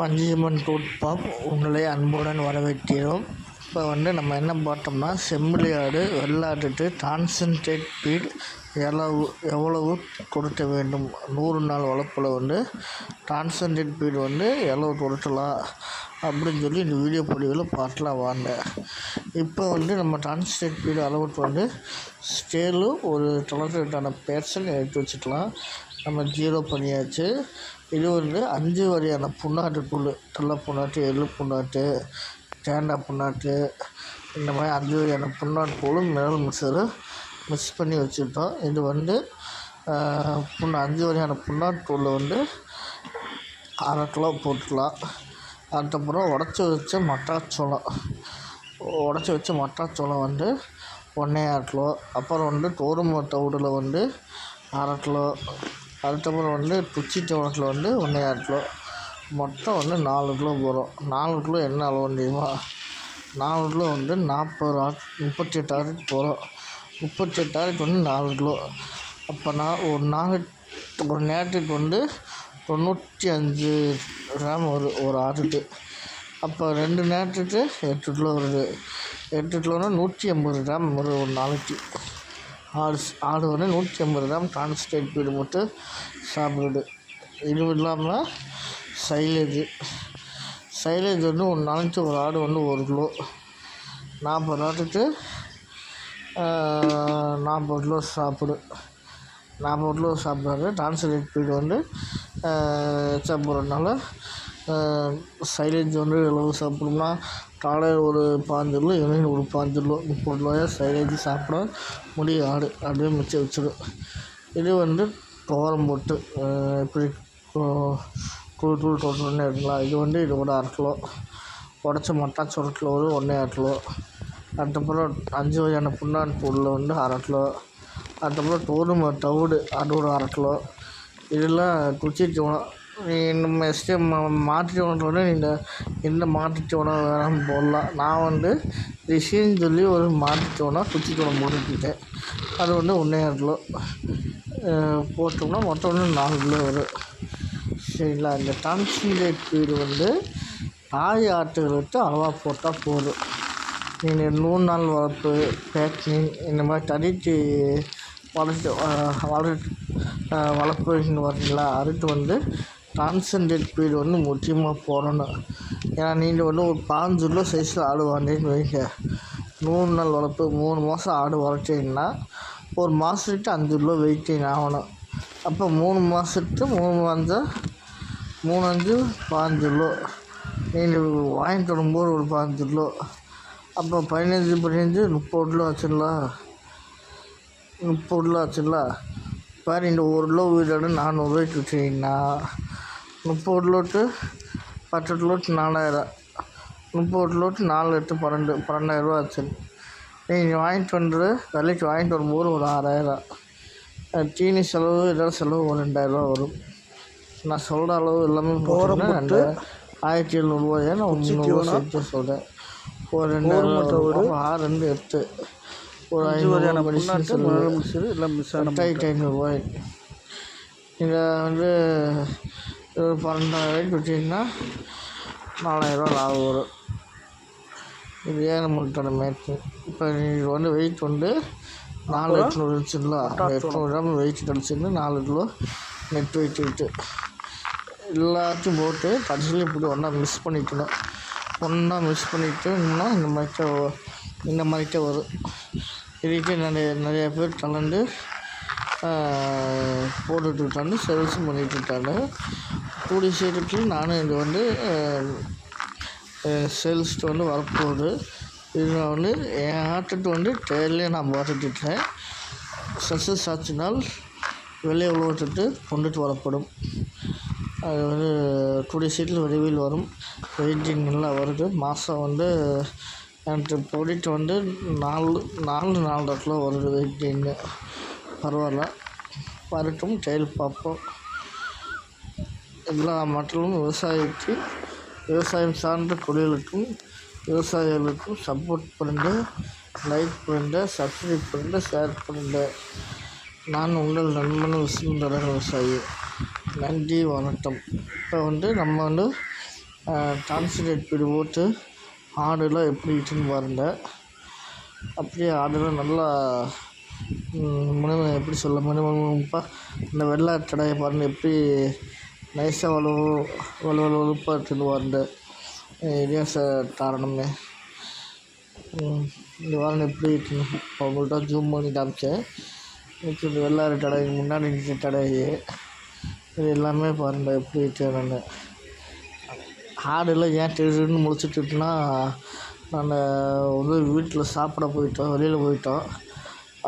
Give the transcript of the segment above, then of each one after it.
Vanjiamman tooth pop உங்களை அன்புடன் வரவேற்கிறோம். இப்போ வந்து நம்ம என்ன பார்த்தோம்னா செம்மறி வெள்ளாட்டுட்டு வெள்ளாட்டுக்கு கான்சன்ட்ரேட் பீட் எவ்வளவு எவ்வளவு கொடுக்க வேண்டும்? நூறு நாள் வளர்ப்பில் வந்து கான்சன்ட்ரேட் பீட் வந்து எவ்வளவு கொடுக்கலாம். அப்படின்னு சொல்லி இந்த வீடியோ பதிவில் பார்க்கலாம் வாங்க. இப்போ வந்து நம்ம கான்சன்ட்ரேட் பீடு அளவுக்கு வந்து ஸ்கேலும் ஒரு தொலைக்கான பேர்சன் எடுத்து வச்சுக்கலாம். நம்ம ஜீரோ பண்ணியாச்சு. இது வந்து அஞ்சு வகையான புண்ணாக்கு புல் கடல புண்ணாக்கு எள்ளு புண்ணாக்கு தேங்காய் புண்ணாக்கு இந்த மாதிரி அஞ்சு வகையான புண்ணாக்கு புல் மினரல் மிக்சரு மிக்ஸ் பண்ணி வச்சுருக்கோம் இது வந்து புண்ணு அஞ்சு வகையான புண்ணாக்கு வந்து அரை கிலோ போட்டுக்கலாம். அதுக்கப்புறம் உடச்சி வச்ச மக்காச்சோளம் உடச்சி வச்ச மக்காச்சோளம் வந்து ஒன்றே அரை கிலோ. அப்புறம் வந்து கோதுமை தவிடில் வந்து அரை கிலோ. அதுக்கப்புறம் வந்து பிச்சி தோட்டத்தில் வந்து ஒன்றே ஆறு கிலோ. மொத்தம் வந்து நாலு கிலோ போகிறோம் நாலு கிலோ என்ன அளவு தெரியுமா? நாலு கிலோ வந்து நாற்பது ரூபா முப்பத்தி ஆறுக்கு போகிறோம் முப்பத்தி ஆறுக்கு வந்து நாலு கிலோ. அப்போ நான் ஒரு நாள் ஒரு நேரத்துக்கு வந்து தொண்ணூற்றி அஞ்சு கிராம் வரும் ஒரு ஆட்டுக்கு அப்போ ரெண்டு நேரத்துக்கு எட்டு கிலோ வருது. எட்டு கிலோனா நூற்றி ஐம்பது கிராம் வரும் ஒரு நாளைக்கு. ஆடு ஆடு வந்து நூற்றி ஐம்பது கிராம் கான்ஸ்டேட் பீடு போட்டு சாப்பிடுது இது இல்லாமல் சைலேஜு சைலேஜ் வந்து ஒரு நாளைக்கு ஒரு ஆடு வந்து ஒரு கிலோ. நாற்பது ஆட்டுக்கு நாற்பது கிலோ சாப்பிடு. நாற்பது கிலோ சாப்பிட்றாரு ட்ரான்ஸ்லேட் பீடு வந்து எச்சா போகிறதுனால சைலேஜ் வந்து எவ்வளோ சாப்பிட்ணும்னா காலையில் ஒரு பாஞ்சு கிலோ ஈவினிங் ஒரு பாஞ்சு முப்பது கிலோயா சைலேஜ் சாப்பிட முடியும் ஆடு அப்படியே மிச்சம் வச்சிடும் இது வந்து துவரம் போட்டு இப்படி தூள் தூள் தொட்டுன்னு எடுக்கலாம் இது வந்து இது ஒரு அரை கிலோ. உடச்ச மட்டா ஒரு ஒரு ஒன்றே அரை கிலோ. அதுக்கப்புறம் அஞ்சு வகையான புண்ணான் பொருளில் வந்து அரை கிலோ. அதுக்கப்புறம் தோதுமை தவிடு அது ஒரு அரை கிலோ. இதெல்லாம் குச்சி தீவனம் நம்ம எஸ்டே மா மாட்டு தீவனத்தோட எந்த மாட்டு தீவனம் வேணாலும் போடலாம். நான் வந்து ரிஷின்னு சொல்லி ஒரு மாட்டு தீவனம் குச்சி போட்டுக்கிட்டேன் அது வந்து ஒன்றே அரை கிலோ போட்டோம்னா மொத்தம் வந்து நாலு கிலோ வரும். சரிங்களா? இந்த கான்சன்ட்ரேட் ஃபீடு வந்து நாய் ஆட்டுகளுக்கு அளவாக போட்டால் போதும். நீங்கள் நூறு நாள் வளர்ப்பு பேக்கிங் இந்த மாதிரி தனித்து வளர்த்து வளர்த்து வளர்ப்புன்னு வரீங்களா அதுக்கு வந்து கான்சன்ட்ரேட் பீரியட் வந்து முக்கியமாக போடணும். ஏன்னா நீங்கள் வந்து ஒரு பாஞ்சு கிலோ சைஸில் ஆடு வாங்கின்னு வைங்க. நூறு நாள் வளர்ப்பு மூணு மாதம் ஆடு வளர்த்தீங்கன்னா ஒரு மாதத்துக்கு அஞ்சு கிலோ வெயிட்டிங் ஆகணும். அப்போ மூணு மாதத்துக்கு மூணு மாதம் மூணு அஞ்சு பாஞ்சு கிலோ. நீங்கள் வாங்கிட்டு வரும்போது ஒரு பாஞ்சு கிலோ. அப்போ பதினஞ்சு பதினஞ்சு முப்பது கிலோ ஆச்சுங்களா? முப்பது கிலோ ஆச்சுங்களா? பாரு இந்த ஒரு கிலோ வீடோட நானூறுரூவாய்க்கு வச்சிங்கன்னா முப்பது கிலோட்டு பத்து கிலோட்டு நாலாயிரம். முப்பது கிலோட்டு நாலு எட்டு பன்னெண்டு பன்னெண்டாயிரரூவா ஆச்சு. நீங்கள் வாங்கிட்டு வந்து விலைக்கு வாங்கிட்டு வரும்போது ஒரு ஆறாயிரம். தீனி செலவு இதெல்லாம் செலவு ஒரு ரெண்டாயிரரூவா வரும். நான் சொல்கிற அளவு எல்லாமே போகிறோம்னா ரெண்டு ஆயிரத்தி எழுநூறுவாயை நான் முந்நூறுவா சேர்த்து சொல்கிறேன் ஒரு ரெண்டாயிரம் ஆறு ரெண்டு எட்டு. ஒரு ஐநூறு மெடிசன் செலவு. எல்லாம் மிஸ் எட்டாயிரத்தி ஐநூறுரூவாய் இதை வந்து ஒரு பன்னெண்டாயிரம் விட்டிங்கன்னா நாலாயிரரூவா லாபம் வரும். இது ஏன் நம்மளுக்கான மேட்ச்சு இப்போ இது வந்து வெயிட் வந்து நாலு எட்நூறு இருந்துச்சுங்களா? எட்நூறு கிராம் வெயிட் கிடச்சிருந்து நாலு கிலோ நெட் வெயிட் விட்டு எல்லாத்தையும் போட்டு கடைசியில் இப்படி ஒன்றா மிக்ஸ் பண்ணிக்கணும். ஒன்றா மிக்ஸ் பண்ணிட்டோம்னா இந்த மாதிரிட்ட இந்த மாதிரிட்ட வரும். இதுக்கு நிறைய நிறைய பேர் கலந்து போட்டுட்ருக்காங்க சேல்ஸும் பண்ணிகிட்ருக்காங்க கூடிய சீக்கிரத்தில் நானும் இது வந்து சேல்ஸ்க்கு வந்து வரப்போகுது. இதில் வந்து என் ஆட்டுக்கு வந்து டெய்லியே நான் போட்டுட்ருக்கேன் சக்ஸஸ் ஆச்சுனால் வெளியே உலகத்துக்கு கொண்டுட்டு வரப்படும். அது வந்து கூடிய சீட்டில் விரைவில் வரும். வெயிட்டிங் நல்லா வருது. மாதம் வந்து எனக்கு ப்ராடக்ட் வந்து நாலு நாலு நாலரை கிலோ வருது வெயிட்டிங்கு பரவாயில்ல. வரட்டும். ட்ரையல் பார்ப்போம். எல்லா மக்களும் விவசாயிக்கு விவசாயம் சார்ந்த தொழிலுக்கும் விவசாயிகளுக்கும் சப்போர்ட் பண்ணுங்க லைக் பண்ணுங்க சப்ஸ்கிரைப் பண்ணுங்க ஷேர் பண்ணுங்க நான் உங்கள் நண்பன் விசுந்தர விவசாயி. நன்றி வணக்கம். இப்போ வந்து நம்ம வந்து கான்சன்ட்ரேட் பீடு போட்டு ஆடுலாம் எப்படி இட்டுன்னு பாருங்க. அப்படியே ஆடுலாம் நல்லா மினிமம் எப்படி சொல்ல மினிமம்ப்பா இந்த வெள்ளாட்டடையை பாருங்கள் எப்படி நைஸாக வலு வலு வலு வலுப்பாக இட்டுன்னு பாருங்க இதான் சார் இந்த வாரம் எப்படி இட்டுன்னு ஜூம் பண்ணி காமிச்சேன். இப்போ இந்த வெள்ளாறு கடை முன்னாடி நிற்கிற கடை இது எல்லாமே பாருங்கள் எப்படி இருக்கேன் ஆடெல்லாம் ஏன் திடீர்னு முடிச்சுட்டுனா நாங்கள் வந்து வீட்டில் சாப்பிட போயிட்டோம் வெளியில் போயிட்டோம்.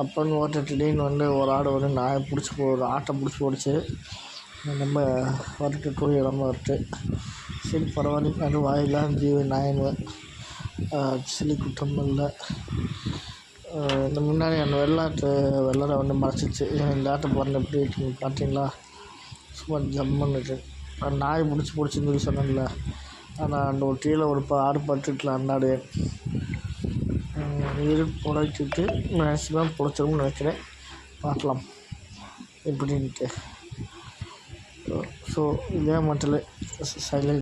அப்போன்னு ஓட்ட திடீர்னு வந்து ஒரு ஆடு வந்து நாயை பிடிச்சி போ ஆட்டை பிடிச்சி போடுச்சு. நம்ம வரட்டு கோழி ரொம்ப வரட்டு சரி பரவாயில்ல. அது வாயிலாம் ஜீவி நாயினுவேன் சிலி குற்றம் இல்லை. இந்த முன்னாடி அந்த வெள்ளாட்டு வெள்ளரை வந்து மறைச்சிச்சு. இந்த ஆட்டை பாருங்க எப்படி இருக்குன்னு பார்த்தீங்களா? சும்மா ஜம்முன்னுட்டு அந்த நாய் பிடிச்சி பிடிச்சின்னு சொல்லி சொன்னேன்ல. ஆனால் அந்த ஒரு கீழே ஒரு ப ஆடு அண்ணாடு அந்த ஆடு. புடைச்சிட்டு மேக்ஸிமம் பிடிச்சிருக்கும்னு நினைக்கிறேன். பார்க்கலாம். எப்படின்ட்டு సో ఇదే మంటలే. సైలెంట్